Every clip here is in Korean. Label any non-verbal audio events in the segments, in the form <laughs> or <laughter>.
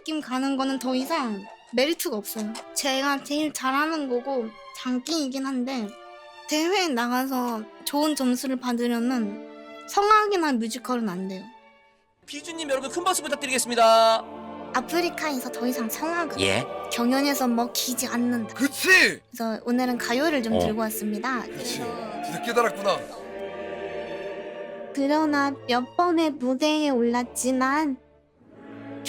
느낌 가는 거는 더 이상 메리트가 없어요. 제가 제일 잘하는 거고 장기이긴 한데 대회에 나가서 좋은 점수를 받으려면 성악이나 뮤지컬은 안 돼요. 비주님 여러분 큰 박수 부탁드리겠습니다. 아프리카에서 더 이상 성악은 예. 경연에서 먹히지 않는다. 그치 그래서 오늘은 가요를 좀 어. 들고 왔습니다. 그치 진짜 깨달았구나 그러나 몇 번의 무대에 올랐지만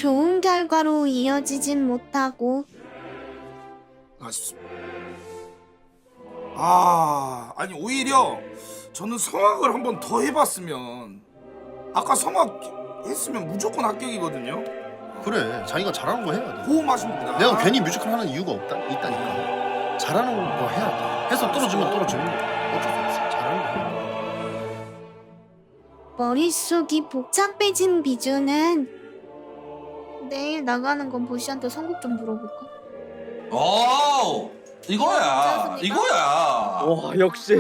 좋은 결과로 이어지진 못하고. 아쉽습니다 아 아니 오히려 저는 성악을 한번 더 해봤으면 아까 성악 했으면 무조건 합격이거든요. 그래 자기가 잘하는 거 해야 돼. 호흡하시는구나 내가 괜히 뮤지컬 하는 이유가 없다 있다니까. 잘하는 거 해야 돼. 해서 떨어지면 떨어지는 거야 어쩔 수 없어. 잘하는 거 해야 돼. 머릿속이 복잡해진 비주는 내일 나가는 건 보시한테 선곡 좀 물어볼까? 오 이거야? 이거야 와 역시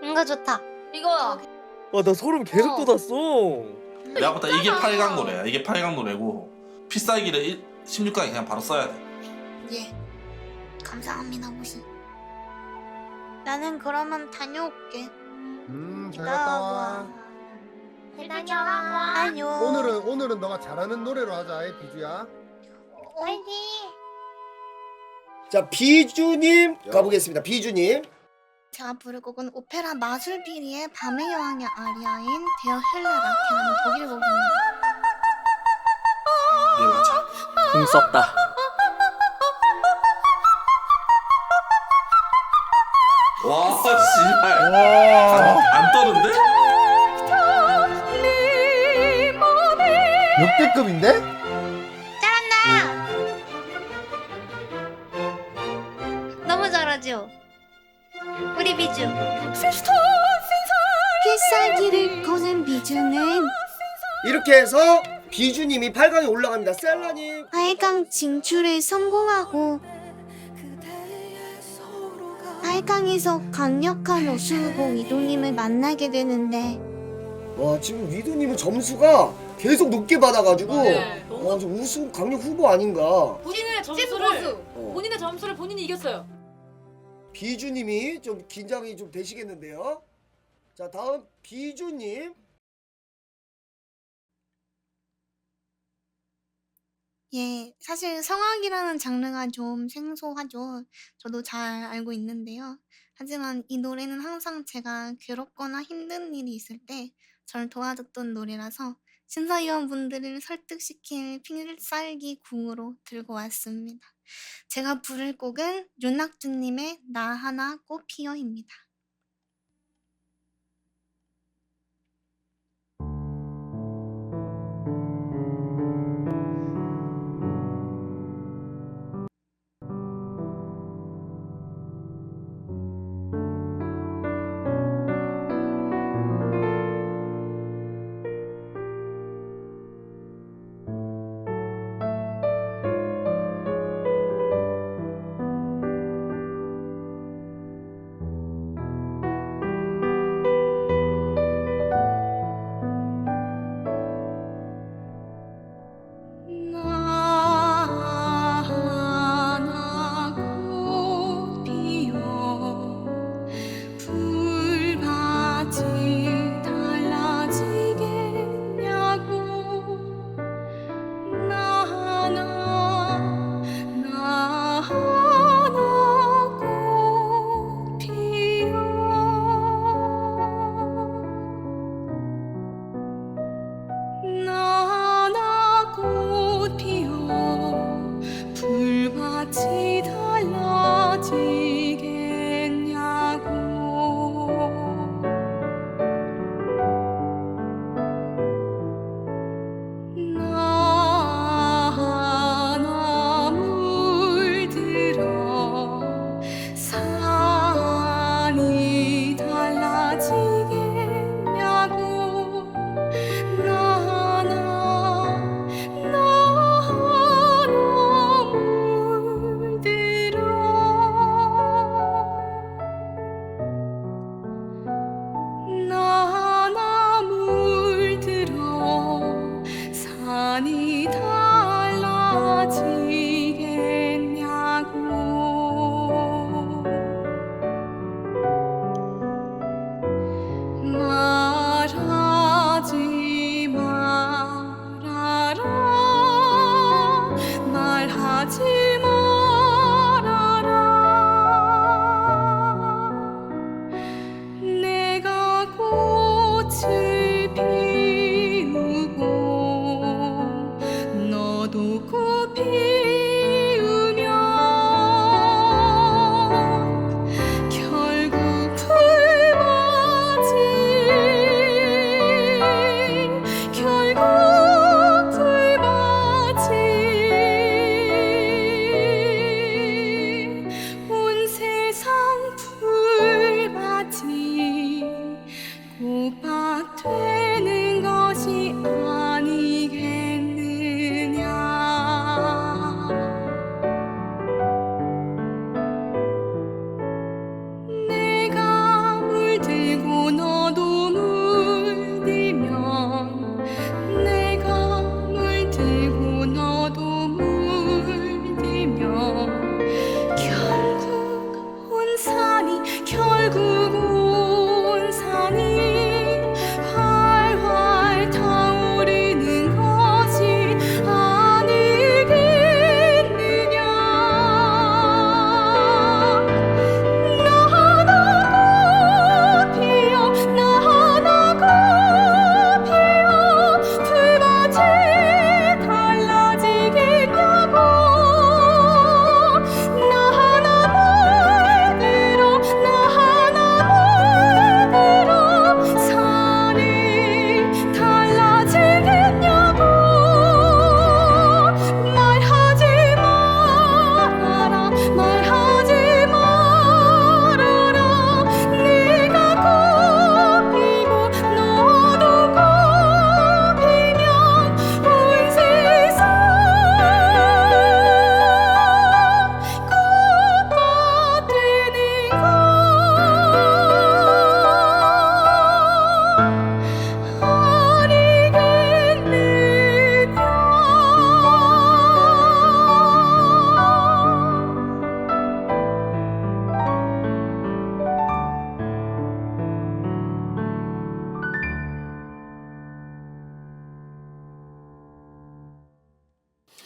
뭔가 좋다. 이거야. 와 나 소름 계속 어. 돋았어 내가 볼때 이게 진짜다. 8강 노래야 이게 8강 노래고 필살기를 16강에 그냥 바로 써야 돼 예. 감사합니다, 보시. 나는 그러면 다녀올게. 음, 잘 갔다 와. 다녀와. 안녕. 오늘은 오늘은 너가 잘하는 노래로 하자, 이 비주야. 화이팅. 자 비주님 가보겠습니다. 비주님 제가 부를 곡은 오페라 마술비리의 밤의 여왕의 아리아인 데어 헬레라케라는 독일 곡입니다. 네 맞아 궁 썼다. 와 씨발 안, 안 떠는데? 역대급인데? 잘한다. 너무 잘하죠. 우리 비주. 필살기를 거는 비주는 이렇게 해서 비주님이 8강에 올라갑니다. 셀라님 8강 진출에 성공하고 8강에서 강력한 우수 후보 위도님을 만나게 되는데 와 지금 위도님은 점수가 계속 높게 받아가지고 네, 와, 좀 우승 강력 후보 아닌가. 본인의 점수를 어. 본인의 점수를 본인이 이겼어요. 비주님이 좀 긴장이 좀 되시겠는데요. 자 다음 비주님 예, 사실 성악이라는 장르가 좀 생소하죠. 저도 잘 알고 있는데요. 하지만 이 노래는 항상 제가 괴롭거나 힘든 일이 있을 때 저를 도와줬던 노래라서 심사위원분들을 설득시킬 필살기 궁으로 들고 왔습니다. 제가 부를 곡은 윤낙주님의 나 하나 꽃피어입니다.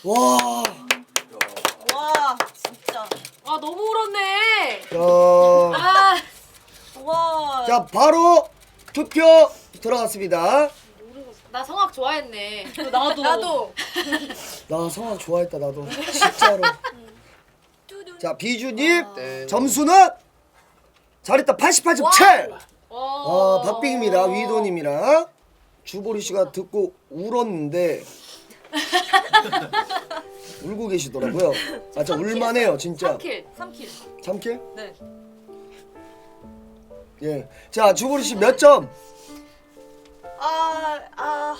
와. 와 진짜 아 너무 울었네. 야. 아와 자 바로 투표 들어갔습니다. 나 성악 좋아했네. 나도 나도. <laughs> 나 성악 좋아했다 나도 진짜로. 자 비주님 네. 점수는 잘했다 88.7. 와. 아 박빙입니다 위도님이랑 주보리 씨가 듣고 울었는데 <laughs> 울고 계시더라고요. 아 진짜 울만해요 진짜. 3킬. 3킬 3킬? 네 예. 자 주보리 씨 몇 점? 아, 아,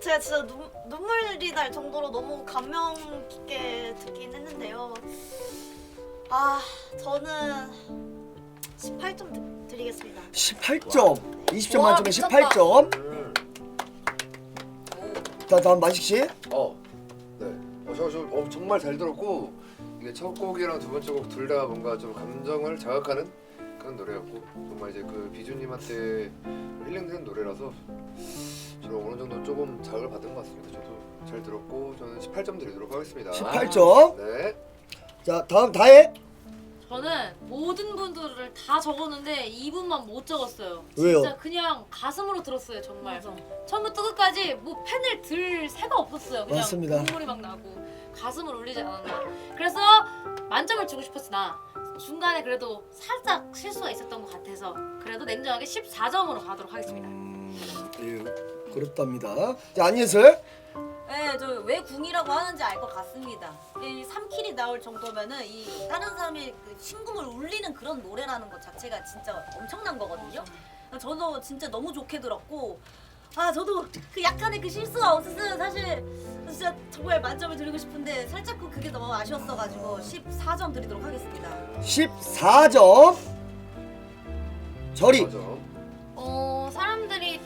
제가 진짜 눈, 눈물이 날 정도로 너무 감명 깊게 듣긴 했는데요. 아, 저는 18점 드리겠습니다. 18점. 20점 와, 만점에 미쳤다. 18점. 자 다음 마식 씨. 어, 네. 어, 저, 저 어, 정말 잘 들었고 이게 첫 곡이랑 두 번째 곡 둘 다 뭔가 좀 감정을 자극하는 그런 노래였고 정말 이제 그 비주님한테 힐링되는 노래라서 저는 어느 정도 조금 자극을 받은 것 같습니다. 저도 잘 들었고 저는 18점 드리도록 하겠습니다. 18점. 네. 자 다음 다혜. 저는 모든 분들을 다 적었는데 이분만 못 적었어요. 왜요? 진짜 그냥 가슴으로 들었어요 정말. 처음부터 끝까지 뭐 펜을 들 새가 없었어요. 그냥 맞습니다. 눈물이 막 나고 가슴을 울리지 않았나. 그래서 만점을 주고 싶었으나 중간에 그래도 살짝 실수가 있었던 것 같아서 그래도 냉정하게 14점으로 가도록 하겠습니다. 음, 예, 그렇답니다. 자 안예슬. 네, 저 왜 궁이라고 하는지 알 것 같습니다. 이 3킬이 나올 정도면은 이 다른 사람의 그 심금을 울리는 그런 노래라는 것 자체가 진짜 엄청난 거거든요. 저도 진짜 너무 좋게 들었고 아 저도 그 약간의 그 실수가 없었으면 사실 진짜 정말 만점을 드리고 싶은데 살짝 그 그게 너무 아쉬웠어가지고 14점 드리도록 하겠습니다. 14점. 저리. 맞아.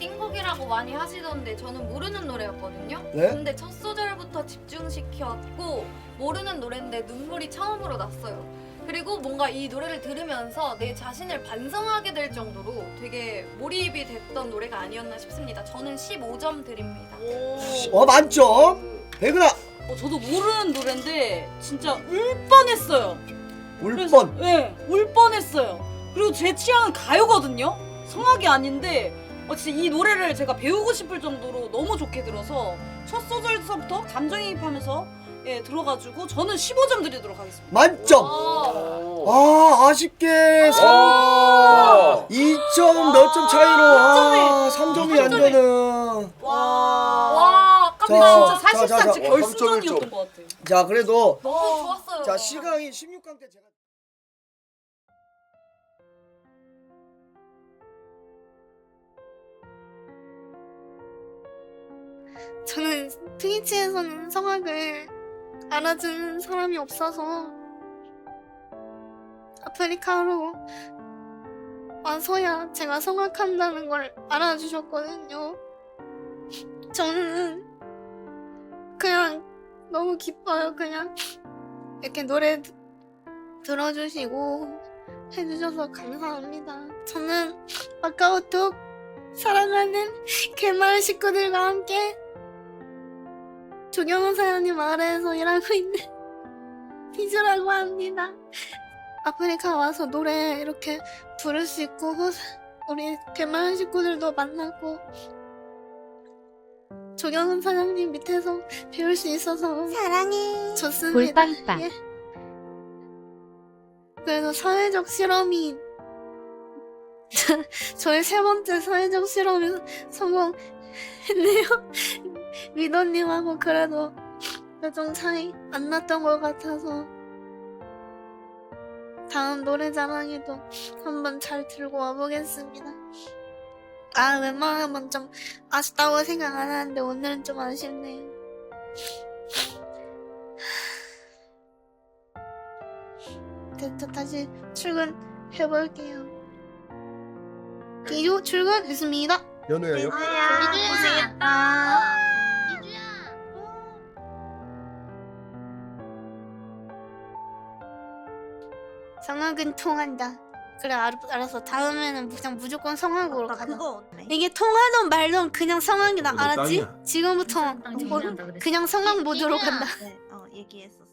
띵곡이라고 많이 하시던데 저는 모르는 노래였거든요. 네? 근데 첫 소절부터 집중시켰고 모르는 노래인데 눈물이 처음으로 났어요. 그리고 뭔가 이 노래를 들으면서 내 자신을 반성하게 될 정도로 되게 몰입이 됐던 노래가 아니었나 싶습니다. 저는 15점 드립니다. 어 만점. 백은아. 어, 저도 모르는 노래인데 진짜 울 뻔했어요. 울 뻔. 네, 울 뻔했어요. 그리고 제 취향은 가요거든요. 성악이 아닌데 어, 진짜 이 노래를 제가 배우고 싶을 정도로 너무 좋게 들어서 첫 소절서부터 감정이입하면서 예, 들어가지고 저는 15점 드리도록 하겠습니다. 만점. 와. 아 아쉽게 3 와. 2점 몇 점 차이로 아 3점이 안 삼점이. 되는. 와, 와 아깝다. 자, 진짜 자, 자, 사실상 자. 제 어, 결승전이었던 3.1점. 것 같아요. 자 그래도 너무 좋았어요. 자 시강이 16강 때 제가 저는 트위치에서는 성악을 알아주는 사람이 없어서 아프리카로 와서야 제가 성악한다는 걸 알아주셨거든요. 저는 그냥 너무 기뻐요. 그냥 이렇게 노래 드- 들어주시고 해주셔서 감사합니다. 저는 아까부터 사랑하는 개마을 식구들과 함께 조경호 사장님 아래에서 일하고 있는 <laughs> 비주라고 합니다. 아프리카 와서 노래 이렇게 부를 수 있고 호사- 우리 개마을 식구들도 만나고 조경훈 사장님 밑에서 배울 수 있어서 사랑해 좋습니다. 꿀빵빵. 예. 그래서 사회적 실험이 <laughs> 저의 세 번째 사회적 실험이 성공했네요. 위도님하고 그래도 요정 차이 안 났던 것 같아서 다음 노래자랑에도 한번 잘 들고 와보겠습니다. 아 웬만하면 좀 아쉽다고 생각 안 하는데 오늘은 좀 아쉽네요. 됐다 다시 출근해볼게요. 기조 출근했습니다. 연우야 여, 고생했다. 성악은 통한다. 그래 알, 알았어 다음에는 그냥 무조건 성악으로 가자 그거 이게 통하던 말던 그냥 성악이다 알았지? 땅이야. 지금부터 뭐, 그냥 성악 모드로 간다 네, 어 얘기했었어.